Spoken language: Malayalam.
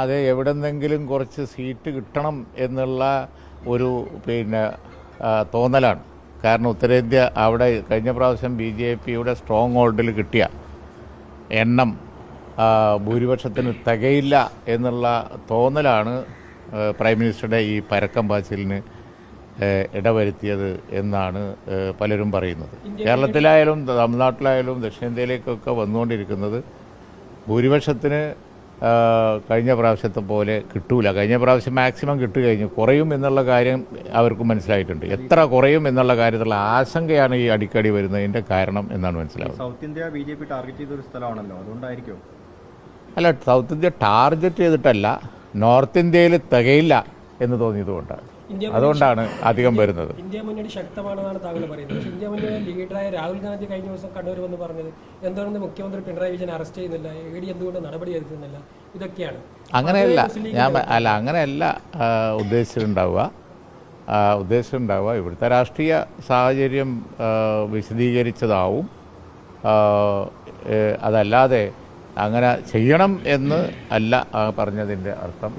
അത് എവിടെന്നെങ്കിലും കുറച്ച് സീറ്റ് കിട്ടണം എന്നുള്ള ഒരു പിന്നെ തോന്നലാണ്. കാരണം ഉത്തരേന്ത്യ അവിടെ കഴിഞ്ഞ പ്രാവശ്യം ബി ജെ പിയുടെ സ്ട്രോങ് ഹോൾഡിൽ കിട്ടിയ എണ്ണം ഭൂരിപക്ഷത്തിന് തികയില്ല എന്നുള്ള തോന്നലാണ് പ്രൈം മിനിസ്റ്ററുടെ ഈ പരക്കം പാച്ചിലിന് ഇടവരുത്തിയത് എന്നാണ് പലരും പറയുന്നത്. കേരളത്തിലായാലും തമിഴ്നാട്ടിലായാലും ദക്ഷിണേന്ത്യയിലേക്കൊക്കെ വന്നുകൊണ്ടിരിക്കുന്നത് ഭൂരിപക്ഷത്തിന് കഴിഞ്ഞ പ്രാവശ്യത്തെ പോലെ കിട്ടൂല. കഴിഞ്ഞ പ്രാവശ്യം മാക്സിമം കിട്ടുകഴിഞ്ഞു. കുറയും എന്നുള്ള കാര്യം അവർക്ക് മനസ്സിലായിട്ടുണ്ട്. എത്ര കുറയും എന്നുള്ള കാര്യത്തിലുള്ള ആശങ്കയാണ് ഈ അടിക്കടി വരുന്നതിന്റെ കാരണം എന്നാണ് മനസ്സിലാവുന്നത്. South India B J P target ചെയ്ത ഒരു സ്ഥലമാണല്ലോ. അതുകൊണ്ടായിരിക്കും? അല്ല സൗത്ത് ഇന്ത്യ ടാർഗറ്റ് ചെയ്തിട്ടല്ല. നോർത്ത് ഇന്ത്യയിൽ തികയില്ല. എന്ന് തോന്നിയതുകൊണ്ടാണ് ഇന്ത്യ അതുകൊണ്ടാണ് അധികം വരുന്നത്. ഇന്ത്യ മുന്നണി ശക്തമാണെന്നാണ് താങ്കൾ പറയുന്നത്. പക്ഷേ ഇന്ത്യ മുന്നണി ലീഡറായ രാഹുൽ ഗാന്ധി കഴിഞ്ഞ ദിവസം കണ്ണൂർ വന്ന് പറഞ്ഞത് എന്തുകൊണ്ട് മുഖ്യമന്ത്രി പിണറായി വിജയൻ അറസ്റ്റ് ചെയ്യുന്നില്ല? എ ഡി എന്തുകൊണ്ട് നടപടി എടുക്കുന്നില്ല? ഇതൊക്കെയാണ്. അങ്ങനെയല്ല ഞാൻ അല്ല അങ്ങനെയല്ല ഉദ്ദേശിച്ചിട്ടുണ്ടാവുക. ഉദ്ദേശിച്ചിട്ടുണ്ടാവുക ഇവിടുത്തെ രാഷ്ട്രീയ സാഹചര്യം വിശദീകരിച്ചതാവും. അതല്ലാതെ അങ്ങനെ ചെയ്യണം എന്ന് അല്ല പറഞ്ഞതിന്റെ അർത്ഥം.